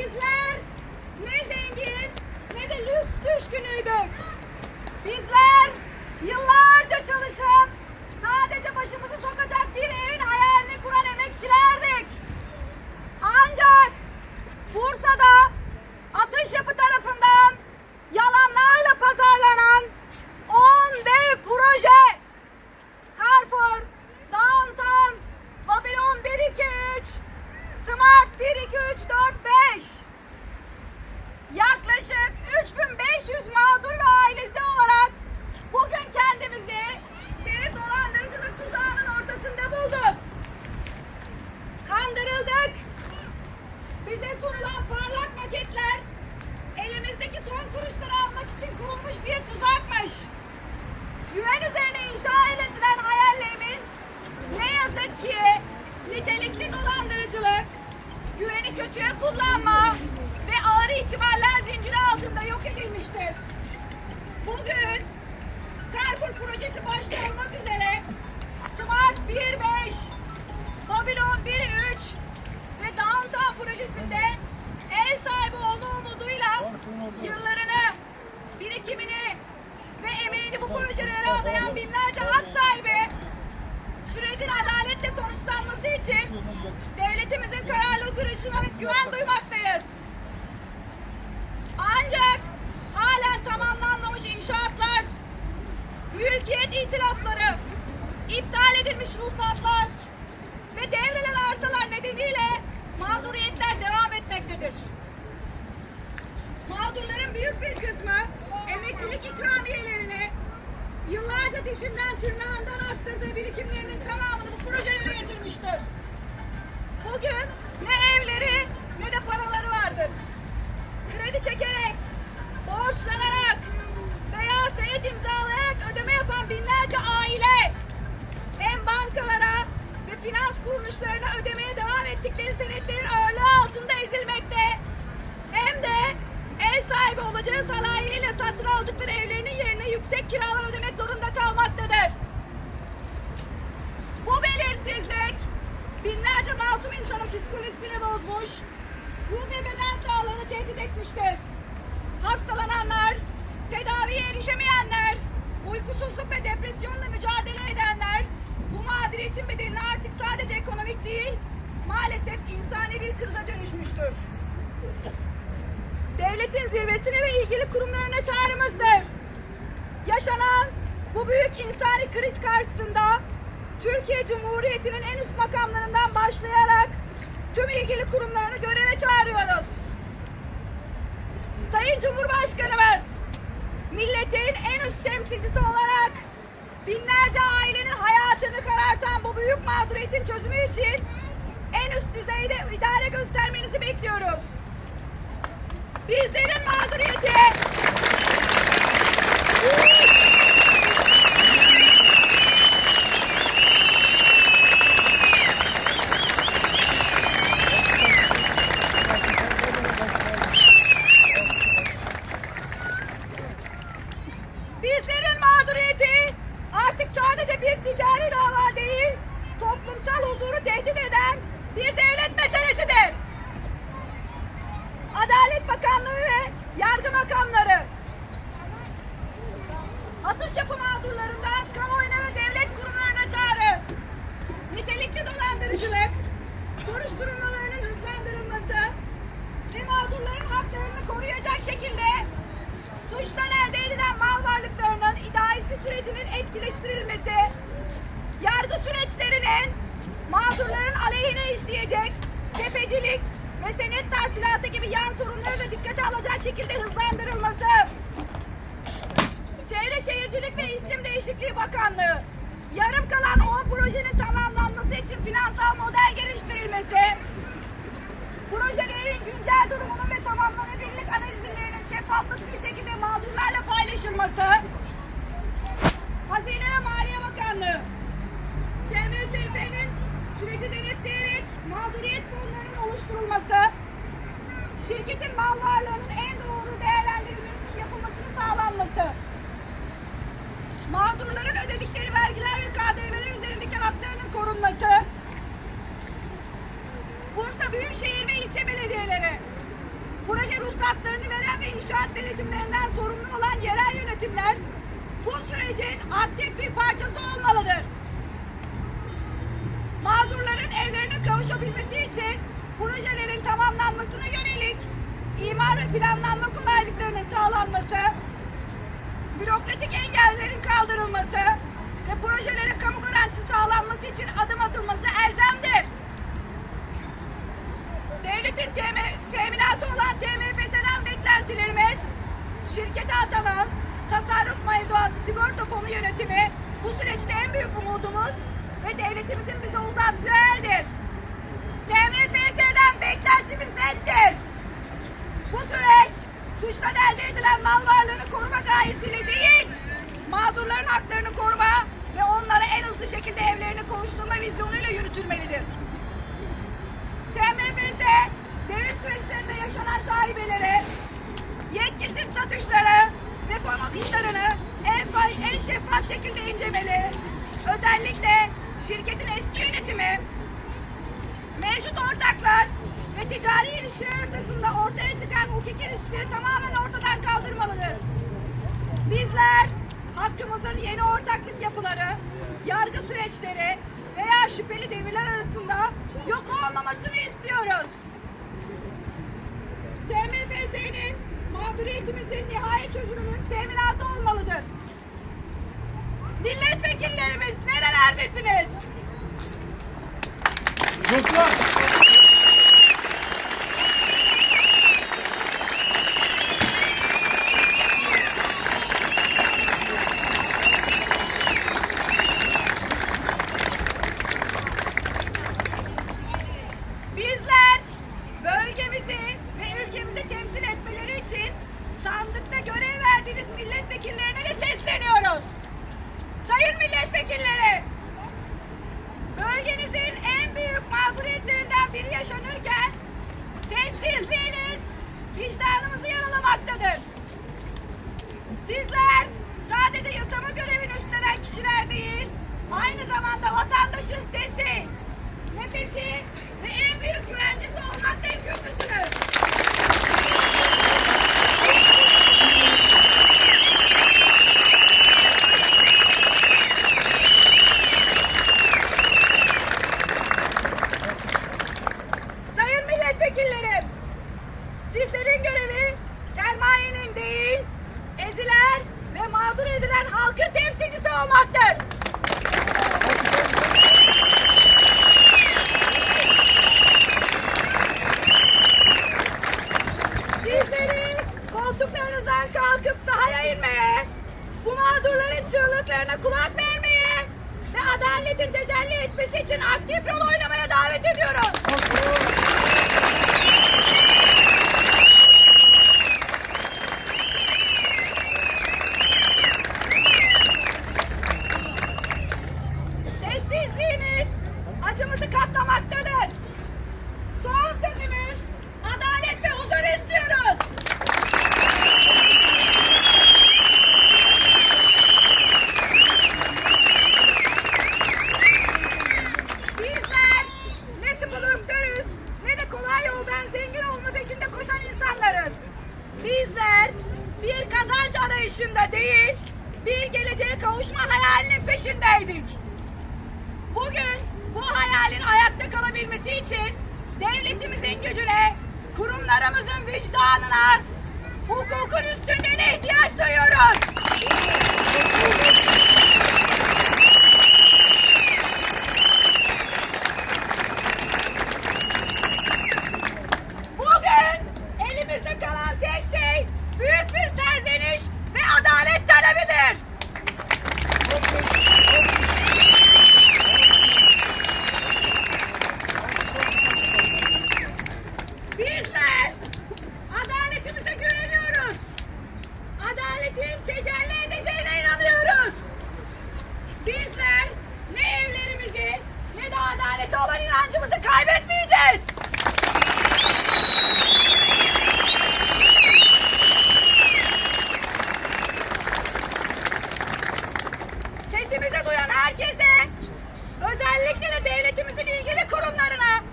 Bizler ne zengin ne de lüks düşkünüydük. Bizler yıllarca çalışıp sadece başımızı inşa edilen hayallerimiz ne yazık ki nitelikli dolandırıcılık, güveni kötüye kullanma ve ağır ihtimaller zinciri altında yok edilmiştir. Bugün Carrefour projesi başta olmak üzere Smart 1.5, Babylon 1.3 ve emeğini bu projelere adayan binlerce hak sahibi sürecin adaletle sonuçlanması için devletimizin kararlı duruşuna güven duymaktayız. Ancak halen tamamlanmamış inşaatlar, mülkiyet itirafları, iptal edilmiş ruhsatlar ve devrilen arsalar nedeniyle mağduriyetler devam etmektedir. Mağdurların büyük bir kısmı emeklilik ikramiyelerini yıllarca dişinden tırnağından arttırdığı birikimlerinin tamamını bu projelere yatırmıştır. Bugün ne evleri ne de paraları vardır. Kredi çekerek, borçlanarak veya senet imzalayarak ödeme yapan binlerce aile hem bankalara ve finans kuruluşlarına ödemeye devam ettikleri senetlerin ağırlığı altında ev sahibi olacağı salahiyle satın aldıkları evlerinin yerine yüksek kiralar ödemek zorunda kalmaktadır. Bu belirsizlik binlerce masum insanın psikolojisini bozmuş, ruh ve beden sağlığını tehdit etmiştir. Hastalananlar, tedaviye erişemeyenler, uykusuzluk ve depresyonla mücadele edenler bu mağduriyetin bedelini artık sadece ekonomik değil, maalesef insani bir krize dönüşmüştür. Devletin zirvesine ve ilgili kurumlarına çağrımızdır. Yaşanan bu büyük insani kriz karşısında Türkiye Cumhuriyeti'nin en üst makamlarından başlayarak tüm ilgili kurumlarını göreve çağırıyoruz. Sayın Cumhurbaşkanımız, milletin en üst temsilcisi olarak binlerce ailenin hayatını karartan bu büyük mağduriyetin çözümü için en üst düzeyde idare bekliyoruz. Bizlerin mağduriyeti Bizlerin mağduriyeti artık sadece bir ticari dava değil, toplumsal huzuru tehdit eden bir devlet meselesidir. Adalet Bakanlığı ve yargı makamları atış yapı mağdurlarından kamuoyuna ve devlet kurumlarına çağrı. Nitelikli dolandırıcılık, soruşturmalarının hızlandırılması ve mağdurların haklarını koruyacak şekilde suçtan elde edilen mal varlıklarının idaresi sürecinin etkileştirilmesi, yargı süreçlerinin mağdurların aleyhine işleyecek tefecilik ve senet tahsilatı gibi yan sorunları da dikkate alacak şekilde hızlandırılması, Çevre Şehircilik ve İklim Değişikliği Bakanlığı, yarım kalan 10 projenin tamamlanması için finansal model geliştirilmesi, projelerin güncel durumunun ve tamamlanabilirlik analizlerinin şeffaflık bir şekilde mağdurlarla paylaşılması, Hazine ve Maliye Bakanlığı, TMSF'nin süreci denetleyerek mağduriyet fonlarının oluşturulması, şirketin mal varlığının en doğru değerlendirilmesi yapılmasını sağlanması. Mağdurların ödedikleri vergiler ve KDV'ler üzerindeki haklarının korunması. Bursa Büyükşehir ve ilçe belediyeleri proje ruhsatlarını veren ve inşaat denetimlerinden sorumlu olan yerel yönetimler bu sürecin aktif bir parçası olmalıdır. Mağdurların evlerine kavuşabilmesi için projelerin tamamlanmasına yönelik imar ve planlanma kolaylıklarının sağlanması, bürokratik engellerin kaldırılması ve projelere kamu garantisi sağlanması için adım atılması elzemdir. Devletin temi- teminatı olan TMFS'den beklentilerimiz, şirkete atanan tasarruf mevduatı sigorta fonu yönetimi bu süreçte en büyük umudumuz ve devletimizin bize uzattığı eldir. Beklentimiz nettir. Bu süreç suçtan elde edilen mal varlığını koruma gayesiyle değil, mağdurların haklarını koruma ve onlara en hızlı şekilde evlerine kavuşturma vizyonuyla yürütülmelidir. TMFS devir süreçlerinde yaşanan şaibeleri, yetkisiz satışları ve fon akışlarını en, en şeffaf şekilde incelemeli. Özellikle şirketin eski yönetimi, mevcut ortaklar ticari ilişkiler arasında ortaya çıkan hukuki riskleri tamamen ortadan kaldırmalıdır. Bizler hakkımızın yeni ortaklık yapıları, yargı süreçleri veya şüpheli devirler arasında yok olmamasını istiyoruz. TMFS'nin mağduriyetimizin nihai çözümünün teminatı olmalıdır. Milletvekillerimiz nerelerdesiniz? Çocuklar. Sesi, nefesi çığlıklarına kulak vermeye ve adaletin tecelli etmesi için aktif rol oynamaya davet ediyoruz. Peşindeydik. Bugün bu hayalin ayakta kalabilmesi için devletimizin gücüne, kurumlarımızın vicdanına, hukukun üstünlüğüne ihtiyaç duyuyoruz. inancımızı kaybetmeyeceğiz. Sesimizi duyan herkese, özellikle de devletimizin ilgili kurumlarına,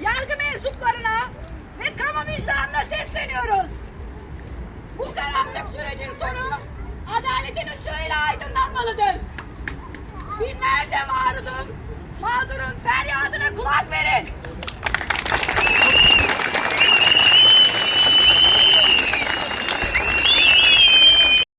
yargı mensuplarına ve kamu vicdanına sesleniyoruz. Bu karanlık sürecin sonu adaletin ışığıyla aydınlanmalıdır. Binlerce mağdurdum, mağdurun feryadına kulak verin.